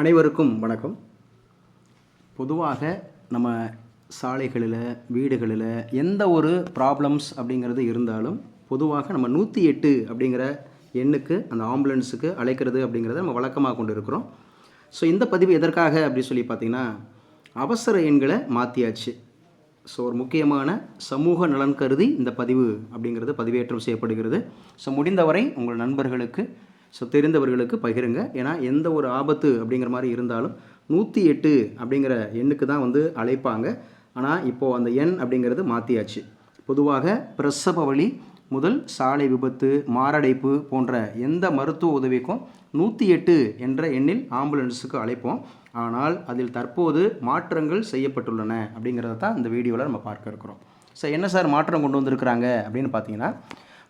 அனைவருக்கும் வணக்கம். பொதுவாக நம்ம சாலைகளில் வீடுகளில் எந்த ஒரு ப்ராப்ளம்ஸ் அப்படிங்கிறது இருந்தாலும் பொதுவாக நம்ம நூற்றி எட்டு அப்படிங்கிற எண்ணுக்கு அந்த ஆம்புலன்ஸுக்கு அழைக்கிறது அப்படிங்கிறத நம்ம வழக்கமாக கொண்டு இருக்கிறோம் ஸோ இந்த பதிவு எதற்காக அப்படி சொல்லி பார்த்தீங்கன்னா அவசர எண்களை மாற்றியாச்சு ஸோ ஒரு முக்கியமான சமூக நலன் கருதி இந்த பதிவு அப்படிங்கிறது பதிவேற்றம் செய்யப்படுகிறது. ஸோ முடிந்தவரை உங்கள் நண்பர்களுக்கு ஸோ தெரிந்தவர்களுக்கு பகிருங்க. ஏன்னா எந்த ஒரு ஆபத்து அப்படிங்கிற மாதிரி இருந்தாலும் நூற்றி எட்டு அப்படிங்கிற எண்ணுக்கு தான் வந்து அழைப்பாங்க. ஆனால் இப்போது அந்த எண் அப்படிங்கிறது மாற்றியாச்சு பொதுவாக பிரசவ வழி முதல் சாலை விபத்து மாரடைப்பு போன்ற எந்த மருத்துவ உதவிக்கும் நூற்றி எட்டு என்ற எண்ணில் ஆம்புலன்ஸுக்கு அழைப்போம். ஆனால் அதில் தற்போது மாற்றங்கள் செய்யப்பட்டுள்ளன அப்படிங்கிறத தான் இந்த வீடியோவில் நம்ம பார்க்க இருக்கிறோம். ஸோ என்ன சார் மாற்றம் கொண்டு வந்திருக்கிறாங்க அப்படின்னு பார்த்தீங்கன்னா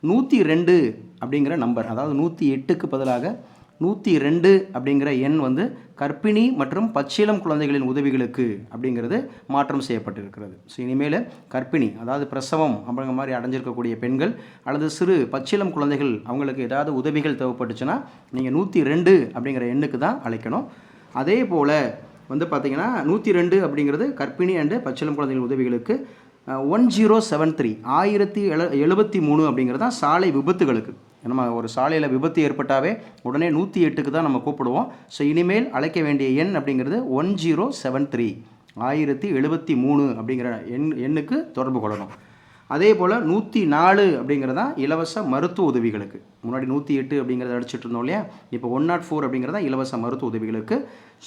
நூற்றி ரெண்டு அப்படிங்கிற நம்பர் அதாவது நூற்றி எட்டுக்கு பதிலாக நூற்றி ரெண்டு அப்படிங்கிற எண் வந்து கர்ப்பிணி மற்றும் பச்சிளம் குழந்தைகளின் உதவிகளுக்கு அப்படிங்கிறது மாற்றம் செய்யப்பட்டிருக்கிறது. ஸோ இனிமேல் கர்ப்பிணி அதாவது பிரசவம் அப்படிங்கிற மாதிரி அடைஞ்சிருக்கக்கூடிய பெண்கள் அல்லது சிறு பச்சிளம் குழந்தைகள் அவங்களுக்கு ஏதாவது உதவிகள் தேவைப்பட்டுச்சுன்னா நீங்கள் நூற்றி ரெண்டு அப்படிங்கிற எண்ணுக்கு தான் அழைக்கணும். அதே போல் வந்து பார்த்திங்கன்னா நூற்றி ரெண்டு அப்படிங்கிறது கர்ப்பிணி அண்டு பச்சிளம் குழந்தைகள் உதவிகளுக்கு ஒன் ஜீரோ செவன் த்ரீ ஆயிரத்தி எழு எழுபத்தி மூணு அப்படிங்கிறது தான் சாலை விபத்துகளுக்கு. நம்ம ஒரு சாலையில் விபத்து ஏற்பட்டாவே உடனே நூற்றி எட்டுக்கு தான் நம்ம கூப்பிடுவோம். ஸோ இனிமேல் அழைக்க வேண்டிய எண் அப்படிங்கிறது ஒன் ஜீரோ செவன் த்ரீ ஆயிரத்தி எழுபத்தி மூணு அப்படிங்கிற எண் எண்ணுக்கு தொடர்பு கொள்ளணும். அதே போல் நூற்றி நாலு அப்படிங்கிறதா இலவச மருத்துவ உதவிகளுக்கு. முன்னாடி நூற்றி எட்டு அப்படிங்கிறத அடிச்சிட்டு இருந்தோம் இல்லையா? இப்போ ஒன் நாட் ஃபோர் அப்படிங்கிறது தான் இலவச மருத்துவ உதவிகளுக்கு.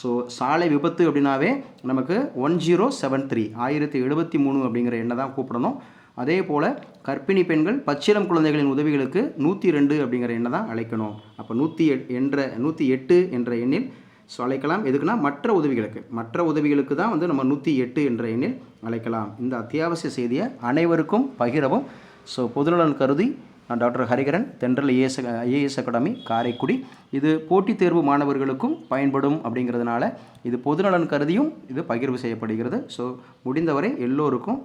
ஸோ சாலை விபத்து அப்படின்னாவே நமக்கு ஒன் ஜீரோ செவன் த்ரீ ஆயிரத்தி எழுபத்தி மூணு அப்படிங்கிற எண்ணை தான் கூப்பிடணும். அதே போல் கர்ப்பிணி பெண்கள் பச்சிளம் குழந்தைகளின் உதவிகளுக்கு நூற்றி ரெண்டு அப்படிங்கிற எண்ணை தான் அழைக்கணும். அப்போ நூற்றி என்ற நூற்றி எட்டு என்ற எண்ணில் ஸோ அழைக்கலாம். எதுக்குன்னா மற்ற உதவிகளுக்கு. மற்ற உதவிகளுக்கு தான் வந்து நம்ம நூற்றி எட்டு என்ற எண்ணில் அழைக்கலாம். இந்த அத்தியாவசிய செய்தியை அனைவருக்கும் பகிரவும். ஸோ பொதுநலன் கருதி நான் டாக்டர் ஹரிகரன் தென்றல் ஏஎஸ் ஐஏஎஸ் அகாடமி காரைக்குடி. இது போட்டித் தேர்வு மாணவர்களுக்கும் பயன்படும் அப்படிங்கிறதுனால இது பொதுநலன் கருதியும் இது பகிர்வு செய்யப்படுகிறது. ஸோ முடிந்தவரை எல்லோருக்கும்